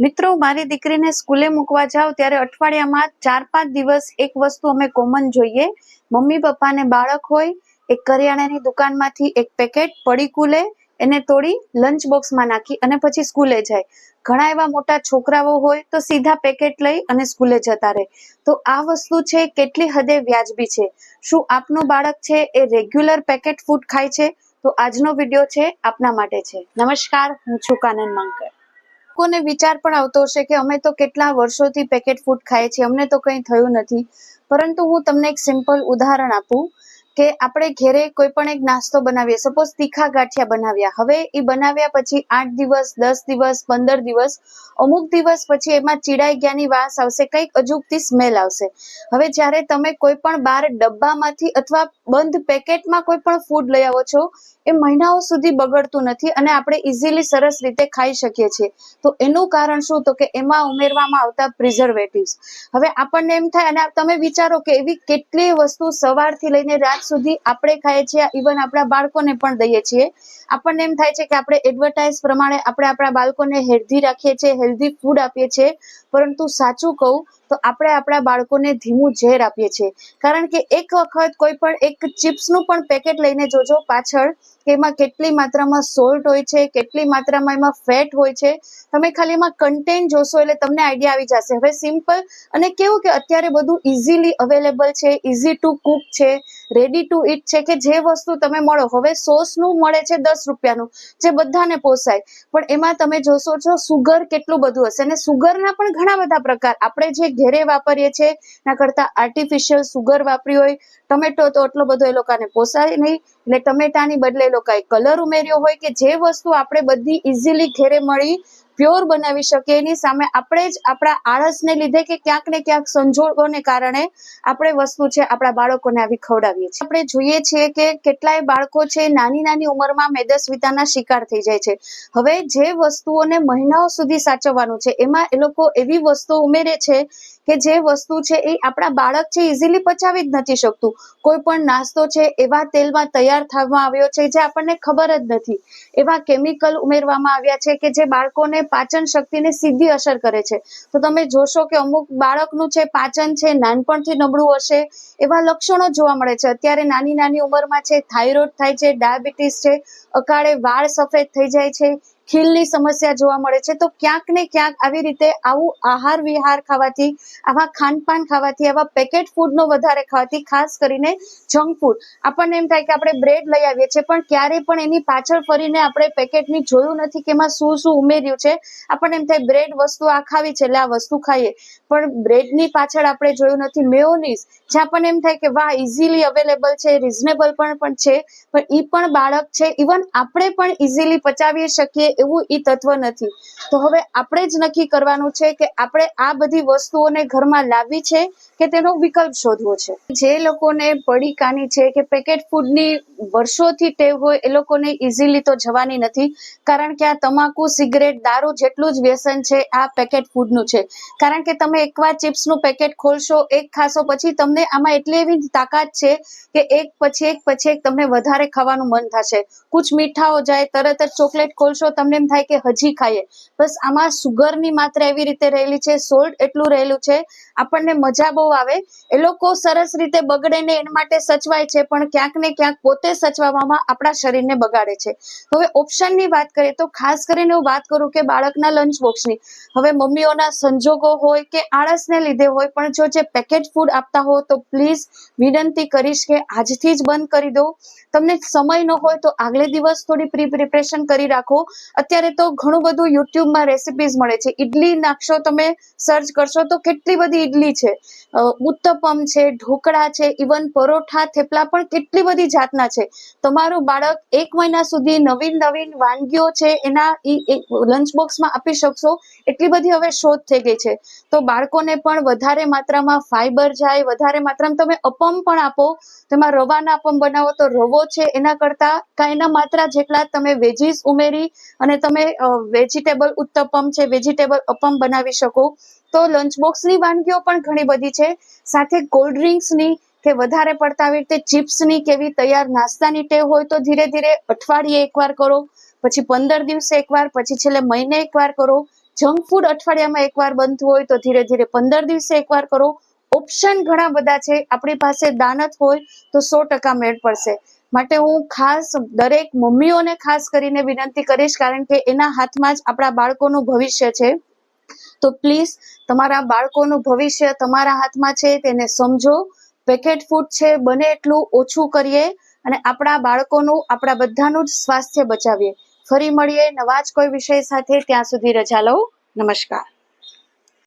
મિત્રો, મારી દીકરીને સ્કૂલે મૂકવા જાઉં ત્યારે અઠવાડિયામાં ચાર પાંચ દિવસ એક વસ્તુ અમે કોમન જોઈએ. મમ્મી, પપ્પાને બાળક હોય, એક કરિયાણાની દુકાનમાંથી એક પેકેટ પડી કુલે, એને તોડી લંચ બોક્સમાં નાખી અને પછી સ્કૂલે જાય. ઘણા એવા મોટા છોકરાઓ હોય તો સીધા પેકેટ લઈ અને સ્કૂલે જતા રહે. તો આ વસ્તુ છે, કેટલી હદે વ્યાજબી છે? શું આપનું બાળક છે એ રેગ્યુલર પેકેટ ફૂડ ખાય છે? તો આજનો વીડિયો છે આપના માટે છે. નમસ્કાર, હું છું કાનન માંકર. લોકોને વિચાર પણ આવતો હશે કે અમે તો કેટલા વર્ષોથી પેકેટ ફૂડ ખાઈએ છીએ, અમને તો કંઈ થયું નથી. પરંતુ હું તમને એક સિમ્પલ ઉદાહરણ આપું. કે આપણે ઘેરે કોઈ પણ એક નાસ્તો બનાવીએ. સપોઝ તીખા ગાંઠિયા બનાવ્યા. હવે એ બનાવ્યા પછી આઠ દિવસ, દસ દિવસ, પંદર દિવસ, અમુક દિવસ પછી એમાં ચીડાઈ ગયાની વાસ આવશે, કંઈક અજુગતી સ્મેલ આવશે. હવે જ્યારે તમે કોઈ પણ બાર ડબ્બામાંથી અથવા બંધ પેકેટમાં કોઈ પણ ફૂડ લઈ આવો છો, એ મહિનાઓ સુધી બગડતું નથી અને આપણે ઇઝીલી સરસ રીતે ખાઈ શકીએ છીએ. તો એનું કારણ શું? તો કે એમાં ઉમેરવામાં આવતા પ્રિઝર્વેટિવ્સ હવે આપણને એમ થાય અને તમે વિચારો કે એવી કેટલી વસ્તુ સવારથી લઈને રાત સુધી આપણે ખાઈએ છીએ ઇવન આપણા બાળકોને પણ દઈએ છીએ. આપણને એમ થાય છે કે આપણે એડવર્ટાઇઝ પ્રમાણે આપણે આપણા બાળકોને હેલ્ધી રાખીએ છીએ હેલ્ધી ફૂડ આપીએ છીએ. પરંતુ સાચું કહું તો આપણે આપણા બાળકોને ધીમું ઝેર આપીએ છીએ. કારણ કે એક વખત કોઈ પણ એક ચિપ્સનું પણ પેકેટ લઈને જોજો પાછળ, કે એમાં કેટલી માત્રામાં સોલ્ટ હોય છે, કેટલી માત્રામાં એમાં ફેટ હોય છે. તમે ખાલી એમાં કન્ટેન્ટ જોશો એટલે તમને આઈડિયા આવી જશે. હવે સિમ્પલ અને કેવું કે અત્યારે બધું ઇઝીલી અવેલેબલ છે ઇઝી ટુ કુક છે રેડી ટુ ઇટ છે કે જે વસ્તુ તમે મળો. હવે સોસનું મળે છે દસ રૂપિયાનું, જે બધાને પોસાય. પણ એમાં તમે જોશો છો સુગર કેટલું બધું હશે. અને સુગરના પણ ઘણા બધા પ્રકાર. આપણે જે ઘેરે વાપરીએ છીએ, એના કરતાં આર્ટિફિશિયલ સુગર વાપરી હોય ટમેટો તો એટલો બધો એ લોકોને પોસાય નહીં. એટલે ટમેટાની બદલે એ લોકોએ કલર ઉમેર્યો હોય કે જે વસ્તુ આપણે બધી ઇઝીલી ઘેરે મળી પ્યોર બનાવી શકીએ. એની સામે આપણે જ આપણા આળસને લીધે કે ક્યાંક ને ક્યાંક સંજોગોને કારણે આપણે વસ્તુ છે આપણા બાળકોને આવી ખવડાવીએ છીએ. આપણે જોઈએ છીએ કે કેટલાય બાળકો છે નાની નાની ઉંમરમાં મેદસ્વીતાના શિકાર થઈ જાય છે. હવે જે વસ્તુઓને મહિનાઓ સુધી સાચવવાનું છે, એમાં એ લોકો એવી વસ્તુ ઉમેરે છે કે જે વસ્તુ છે એ આપણા બાળક છે ઇઝીલી પચાવી જ નથી શકતું. કોઈ પણ નાસ્તો છે એવા તેલમાં તૈયાર થવામાં આવ્યો છે જે આપણને ખબર જ નથી. એવા કેમિકલ ઉમેરવામાં આવ્યા છે કે જે બાળકોને પાચન શક્તિને સીધી અસર કરે છે. તો તમે જોશો કે અમુક બાળકનું છે, પાચન છે, નાનપણથી નબળું હશે એવા લક્ષણો જોવા મળે છે. અત્યારે નાની નાની ઉંમરમાં છે, થાઇરોઇડ થાય છે, ડાયાબિટીસ છે, અકાળે વાળ સફેદ થઈ જાય છે ખીલની સમસ્યા જોવા મળે છે. તો ક્યાંક ને ક્યાંક આવી રીતે આવું આહાર વિહાર ખાવાથી, આવા ખાનપાન ખાવાથી, આવા પેકેટ ફૂડનો વધારે ખાવાથી, ખાસ કરીને જંક ફૂડ આપણને એમ થાય કે આપણે બ્રેડ લઈ આવીએ છીએ, પણ ક્યારે પણ એની પાછળ ફરીને આપણે પેકેટની જોયું નથી કે એમાં શું શું ઉમેર્યું છે. આપણને એમ થાય બ્રેડ વસ્તુ આ ખાવી છે, એટલે આ વસ્તુ ખાઈએ. પણ બ્રેડની પાછળ આપણે જોયું નથી. મેયોનીઝ જે આપણને એમ થાય કે વાહ ઇઝીલી અવેલેબલ છે રિઝનેબલ પણ પણ છે. પણ એ પણ બાળક છે. ઇવન આપણે પણ ઇઝીલી પચાવી શકીએ એવું ઈ તત્વ નથી. તો હવે આપણે જ નક્કી કરવાનું છે કે આપણે આ બધી વસ્તુઓને ઘરમાં લાવવી છે કે તેનો વિકલ્પ શોધવો છે. જે લોકોને પડીકાની છે કે પેકેટ ફૂડની વર્ષોથી ટેવ હોય, એ લોકોને ઇઝીલી તો જવાની નથી. કારણ કે આ તમાકુ, સિગરેટ, દારૂ જેટલું જ વ્યસન છે, આ પેકેટ ફૂડનું છે. કારણ કે તમે એકવાર ચિપ્સનું પેકેટ ખોલશો, એક ખાશો પછી તમને આમાં એટલી એવી તાકાત છે કે એક પછી એક પછી એક તમને વધારે ખાવાનું મન થશે. કુછ મીઠાઓ જાય, તરત જ ચોકલેટ ખોલશો તમને એમ થાય કે હજી ખાઈએ. બસ આમાં સુગરની માત્રા એવી રીતે રહેલી છે સોલ્ટ એટલું રહેલું છે, આપણને મજા બહુ આવે. એ લોકો સરસ રીતે બગડે ને એના માટે સચવાય છે, પણ ક્યાંક ને ક્યાંક પોતે સચવામાં આપણા શરીરને બગાડે છે. હવે ઓપ્શનની વાત કરીએ તો ખાસ કરીને હું વાત કરું કે બાળકના લંચ બોક્સની હવે મમ્મીઓના સંજોગો હોય કે આળસને લીધે હોય, પણ જો જે પેકેજ ફૂડ આપતા હો તો પ્લીઝ વિનંતી કરીશ કે આજથી જ બંધ કરી દો. તમને સમય ન હોય તો આગલે દિવસ થોડી પ્રી પ્રિપરેશન કરી રાખો. અત્યારે તો ઘણું બધું યુટ્યુબમાં રેસિપીઝ મળે છે. ઇડલી નાખશો તમે સર્ચ કરશો તો કેટલી બધી ઈડલી છે. ઉત્તપમ છે, ઢોકળા છે ઇવન પરોઠા, થેપલા પણ કેટલી બધી જાતના છે. તમારું બાળક એક મહિના સુધી નવીન નવીન વાનગીઓ છે એના લંચ બોક્સમાં આપી શકશો. એટલી બધી હવે શોધ થઈ ગઈ છે. તો બાળકોને પણ વધારે માત્રામાં ફાઈબર જાય, વધારે માત્રામાં તમે અપમ પણ આપો. તેમાં રવાના અપમ બનાવો તો રવો છે એના કરતાં કાંઈના માત્રા જેટલા તમે વેજીસ ઉમેરી અને તમે વેજીટેબલ ઉત્તપમ છે વેજીટેબલ અપમ બનાવી શકો. તો લંચ બોક્સની વાનગીઓ પણ ઘણી બધી છે. સાથે કોલ્ડ ડ્રિંક્સની કે વધારે પડતા આવી રીતે ચિપ્સની કેવી તૈયાર નાસ્તાની ટેવ હોય તો ધીરે ધીરે અઠવાડિયે એકવાર કરો. પછી પંદર દિવસે એકવાર, પછી છેલ્લે મહિને એકવાર કરો. જંક ફૂડ અઠવાડિયામાં એકવાર બનતું હોય તો ધીરે ધીરે પંદર દિવસે એકવાર કરો. ઓપ્શન ઘણા બધા છે. આપણી પાસે દાનત હોય તો સો ટકા મેળ પડશે. માટે હું ખાસ દરેક મમ્મીઓને ખાસ કરીને વિનંતી કરીશ, કારણ કે એના હાથમાં જ આપણા બાળકોનું ભવિષ્ય છે. તો પ્લીઝ તમારા બાળકોનું ભવિષ્ય તમારા હાથમાં છે, તેને સમજો. પેકેટ ફૂડ છે, બને એટલું ઓછું કરીએ અને આપણા બાળકોનું, આપણા બધાનું જ સ્વાસ્થ્ય બચાવીએ. ફરી મળીએ નવા જ કોઈ વિષય સાથે, ત્યાં સુધી રજા લઉં. નમસ્કાર.